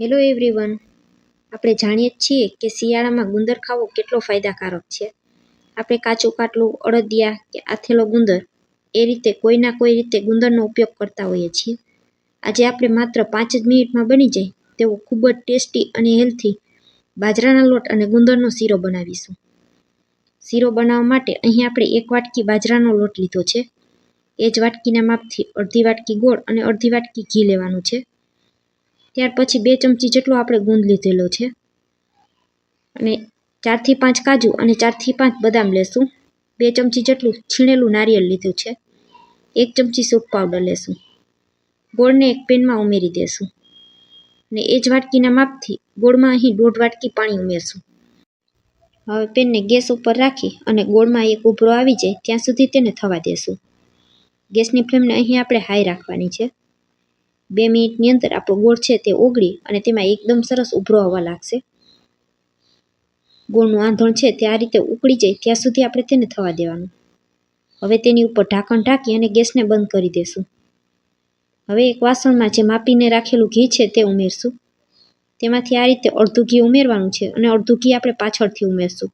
Hello everyone આપણે જાણીએ જ છીએ કે શિયાળામાં ગુંદર ખાવો કેટલો ફાયદાકારક છે. આપણે કાચું કાટલું, અડદિયા કે આથેલો ગુંદર એ રીતે કોઈના કોઈ રીતે ગુંદરનો ઉપયોગ કરતા હોઈએ છીએ. આજે આપણે માત્ર પાંચ જ મિનિટમાં બની જાય તેવો ખૂબ જ ટેસ્ટી અને હેલ્થી બાજરાના લોટ અને ગુંદરનો શીરો બનાવીશું. શીરો બનાવવા માટે અહીં આપણે એક વાટકી બાજરાનો લોટ લીધો છે. એ જ વાટકીના માપથી અડધી વાટકી ગોળ અને અડધી વાટકી ઘી લેવાનું છે. ત્યાર પછી બે ચમચી જેટલો આપણે ગુંદ લીધેલો છે. અને ચારથી પાંચ કાજુ અને ચારથી પાંચ બદામ લેશું. બે ચમચી જેટલું છીણેલું નારિયેળ લીધું છે. એક ચમચી સૂપ પાવડર લેશું. ગોળને એક પેનમાં ઉમેરી દેશું. અને એ જ વાટકીના માપથી ગોળમાં અહીં દોઢ વાટકી પાણી ઉમેરશું. હવે પેનને ગેસ ઉપર રાખી અને ગોળમાં એક ઉભરો આવી જાય ત્યાં સુધી તેને થવા દેશું. ગેસની ફ્લેમને અહીં આપણે હાઈ રાખવાની છે. બે મિનિટની અંદર આપણો ગોળ છે તે ઓગળી અને તેમાં એકદમ સરસ ઉભરો આવવા લાગશે. ગોળનું આંધણ છે તે આ રીતે ઉકળી જાય ત્યાં સુધી આપણે તેને થવા દેવાનું. હવે તેની ઉપર ઢાંકણ ઢાંકી અને ગેસને બંધ કરી દેશું. હવે એક વાસણમાં જે માપીને રાખેલું ઘી છે તે ઉમેરશું. તેમાંથી આ રીતે અડધું ઘી ઉમેરવાનું છે અને અડધું ઘી આપણે પાછળથી ઉમેરશું.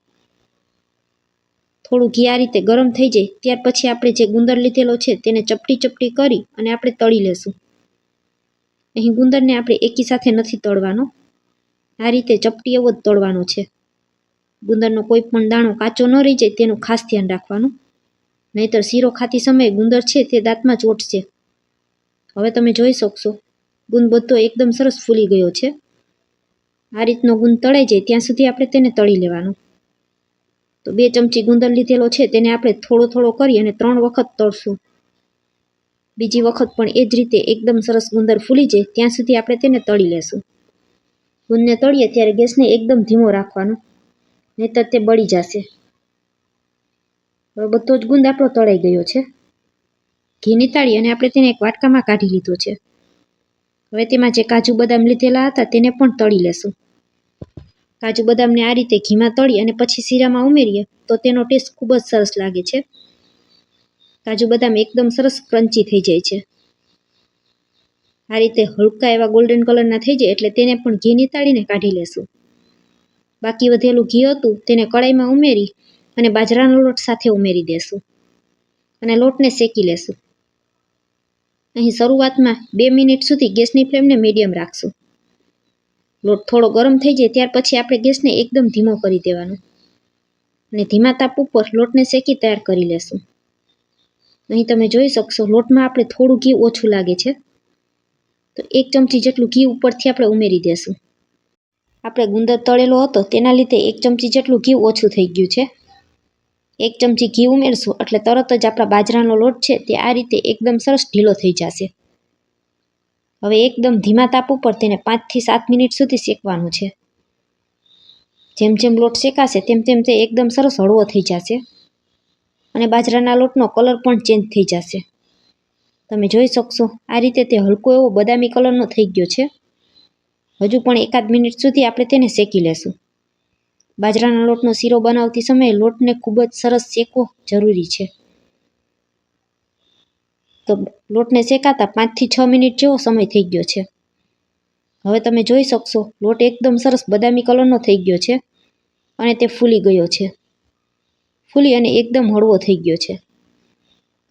થોડું ઘી આ રીતે ગરમ થઈ જાય ત્યાર પછી આપણે જે ગુંદર લીધેલો છે તેને ચપટી ચપટી કરી અને આપણે તળી લેશું. અહીં ગુંદરને આપણે એકી સાથે નથી તળવાનો આ રીતે ચપટી એવો જ તળવાનો છે. ગુંદરનો કોઈ પણ દાણો કાચો ન રહી જાય તેનું ખાસ ધ્યાન રાખવાનું. નહીતર શીરો ખાતી સમયે ગુંદર છે તે દાંતમાં ચોટશે હવે તમે જોઈ શકશો ગુંદ બધો એકદમ સરસ ફૂલી ગયો છે. આ રીતનો ગુંદ તળાઈ જાય ત્યાં સુધી આપણે તેને તળી લેવાનું. તો બે ચમચી ગુંદર લીધેલો છે તેને આપણે થોડો થોડો કરી અને ત્રણ વખત તળશું. બીજી વખત પણ એ જ રીતે એકદમ સરસ ગુંદર ફૂલી જાય, ત્યાં સુધી આપણે તેને તળી લેશું. ગુંદને તળીએ ત્યારે ગેસને એકદમ ધીમો રાખવાનો, નહીતર તે બળી જશે. હવે બધો જ ગુંદ આપણો તળાઈ ગયો છે. ઘી નીતાળી અને આપણે તેને એક વાટકામાં કાઢી લીધો છે. હવે તેમાં જે કાજુ બદામ લીધેલા હતા તેને પણ તળી લેશું. કાજુ બદામને આ રીતે ઘીમાં તળી અને પછી શીરામાં ઉમેરીએ તો તેનો ટેસ્ટ ખૂબ જ સરસ લાગે છે. કાજુ બદામ એકદમ સરસ ક્રન્ચી થઈ જાય છે. આ રીતે હલકા એવા ગોલ્ડન કલરના થઈ જાય એટલે તેને પણ ઘી નીતાળીને કાઢી લેશું. બાકી વધેલું ઘી હતું તેને કડાઈમાં ઉમેરી અને બાજરાનો લોટ સાથે ઉમેરી દેશું અને લોટને શેકી લેશું. અહીં શરૂઆતમાં બે મિનિટ સુધી ગેસની ફ્લેમને મીડિયમ રાખશું. લોટ થોડો ગરમ થઈ જાય ત્યાર પછી આપણે ગેસને એકદમ ધીમો કરી દેવાનો. અને ધીમા તાપ ઉપર લોટને શેકી તૈયાર કરી લેશું. અહીં તમે જોઈ શકશો. લોટમાં આપણે થોડું ઘી ઓછું લાગે છે. તો એક ચમચી જેટલું ઘી ઉપરથી આપણે ઉમેરી દેશું. આપણે ગુંદર તળેલો હતો, તેના લીધે એક ચમચી જેટલું ઘી ઓછું થઈ ગયું છે. એક ચમચી ઘી ઉમેરશું, એટલે તરત જ આપણા બાજરાનો લોટ છે, તે આ રીતે એકદમ સરસ ઢીલો થઈ જશે. હવે એકદમ ધીમા તાપ ઉપર તેને પાંચથી સાત મિનિટ સુધી શેકવાનું છે. જેમ જેમ લોટ શેકાશે, તેમ તેમ તે એકદમ સરસ હળવો થઈ જશે. અને બાજરાના લોટનો કલર પણ ચેન્જ થઈ જશે. તમે જોઈ શકશો, આ રીતે તે હલકો એવો બદામી કલરનો થઈ ગયો છે. હજુ પણ એકાદ મિનિટ સુધી આપણે તેને શેકી લેશું. બાજરાના લોટનો શીરો બનાવતી સમયે લોટને ખૂબ જ સરસ શેકવો જરૂરી છે. તો લોટને શેકાતા પાંચથી છ મિનિટ જેવો સમય થઈ ગયો છે. હવે તમે જોઈ શકશો, લોટ એકદમ સરસ બદામી કલરનો થઈ ગયો છે અને તે ફૂલી ગયો છે. ફૂલી અને એકદમ હળવો થઈ ગયો છે.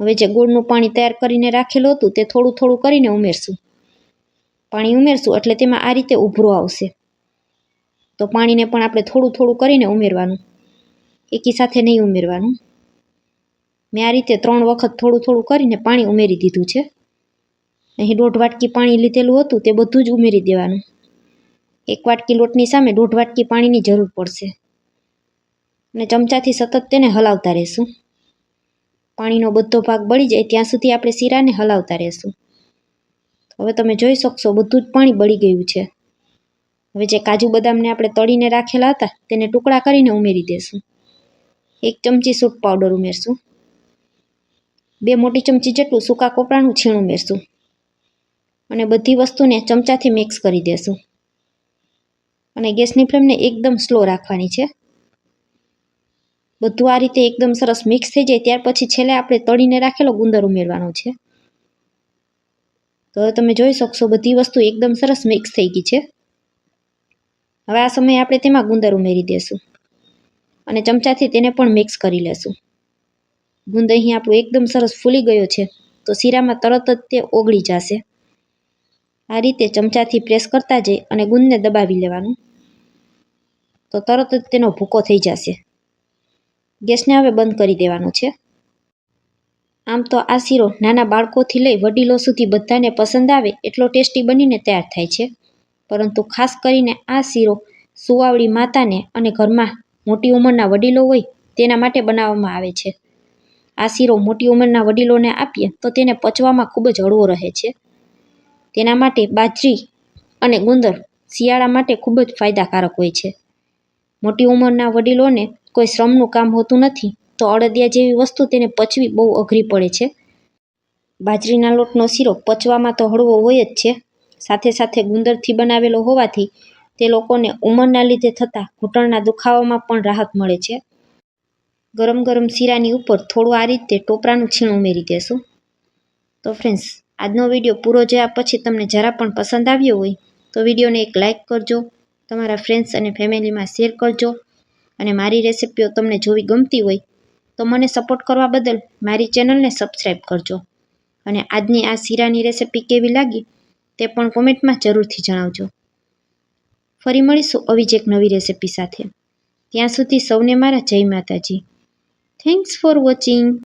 હવે જે ગોળનું પાણી તૈયાર કરીને રાખેલું હતું, તે થોડું થોડું કરીને ઉમેરશું. પાણી ઉમેરશું એટલે તેમાં આ રીતે ઉભરો આવશે. તો પાણીને પણ આપણે થોડું થોડું કરીને ઉમેરવાનું. એકી સાથે નહીં ઉમેરવાનું. મેં આ રીતે ત્રણ વખત થોડું થોડું કરીને પાણી ઉમેરી દીધું છે. અહીં દોઢ વાટકી પાણી લીધેલું હતું, તે બધું જ ઉમેરી દેવાનું. એક વાટકી લોટની સામે દોઢ વાટકી પાણીની જરૂર પડશે. અને ચમચાથી સતત તેને હલાવતા રહેશું. પાણીનો બધો ભાગ બળી જાય ત્યાં સુધી આપણે શીરાને હલાવતા રહેશું. હવે તમે જોઈ શકશો બધું જ પાણી બળી ગયું છે. હવે જે કાજુ બદામને આપણે તળીને રાખેલા હતા, તેને ટુકડા કરીને ઉમેરી દેશું. એક ચમચી સૂટ પાવડર ઉમેરશું. બે મોટી ચમચી જેટલું સૂકા કોપરાનું છીણ ઉમેરશું. અને બધી વસ્તુને ચમચાથી મિક્સ કરી દેશું. અને ગેસની ફ્લેમને એકદમ સ્લો રાખવાની છે. બધું આ રીતે એકદમ સરસ મિક્સ થઈ જાય, ત્યાર પછી છેલ્લે આપણે તળીને રાખેલો ગુંદર ઉમેરવાનો છે. તો તમે જોઈ શકશો બધી વસ્તુ એકદમ સરસ મિક્સ થઈ ગઈ છે. હવે આ સમયે આપણે તેમાં ગુંદર ઉમેરી દઈશું અને ચમચાથી તેને પણ મિક્સ કરી લેશું. ગુંદ અહીં આપણું એકદમ સરસ ફૂલી ગયો છે, તો શીરામાં તરત જ તે ઓગળી જશે. આ રીતે ચમચાથી પ્રેસ કરતા જઈ અને ગુંદને દબાવી લેવાનું. તો તરત જ તેનો ભૂકો થઈ જશે. ગેસને હવે બંધ કરી દેવાનો છે. આમ તો આ શીરો નાના બાળકોથી લઈ વડીલો સુધી બધાને પસંદ આવે એટલો ટેસ્ટી બનીને તૈયાર થાય છે. પરંતુ ખાસ કરીને આ શીરો સુવાવડી માતાને અને ઘરમાં મોટી ઉંમરના વડીલો હોય તેના માટે બનાવવામાં આવે છે. આ શીરો મોટી ઉંમરના વડીલોને આપીએ તો તેને પચવામાં ખૂબ જ હળવો રહે છે. તેના માટે બાજરી અને ગુંદર શિયાળા માટે ખૂબ જ ફાયદાકારક હોય છે. મોટી ઉંમરના વડીલોને કોઈ શ્રમનું કામ હોતું નથી, તો અડદિયા જેવી વસ્તુ તેને પચવી બહુ અઘરી પડે છે. બાજરીના લોટનો શીરો પચવામાં તો હળવો હોય જ છે. સાથે સાથે ગુંદરથી બનાવેલો હોવાથી તે લોકોને ઉંમરના લીધે થતા ઘૂંટણના દુખાવામાં પણ રાહત મળે છે. ગરમ ગરમ શીરાની ઉપર થોડું આ રીતે ટોપરાનું છીણ ઉમેરી દેશું. તો ફ્રેન્ડ્સ આજનો વીડિયો પૂરો જોયા પછી તમને જરા પણ પસંદ આવ્યો હોય, તો વિડીયોને એક લાઇક કરજો, તમારા ફ્રેન્ડ્સ અને ફેમિલીમાં શેર કરજો અને મારી રેસિપીઓ તમને જોવી ગમતી હોય, તો મને સપોર્ટ કરવા બદલ મારી ચેનલને સબસ્ક્રાઈબ કરજો. અને આજની આ શીરાની રેસિપી કેવી લાગી, તે પણ કોમેન્ટમાં જરૂરથી જણાવજો. ફરી મળીશું આવી જ એક નવી રેસિપી સાથે. ત્યાં સુધી સૌને મારા જય માતાજી. Thanks for watching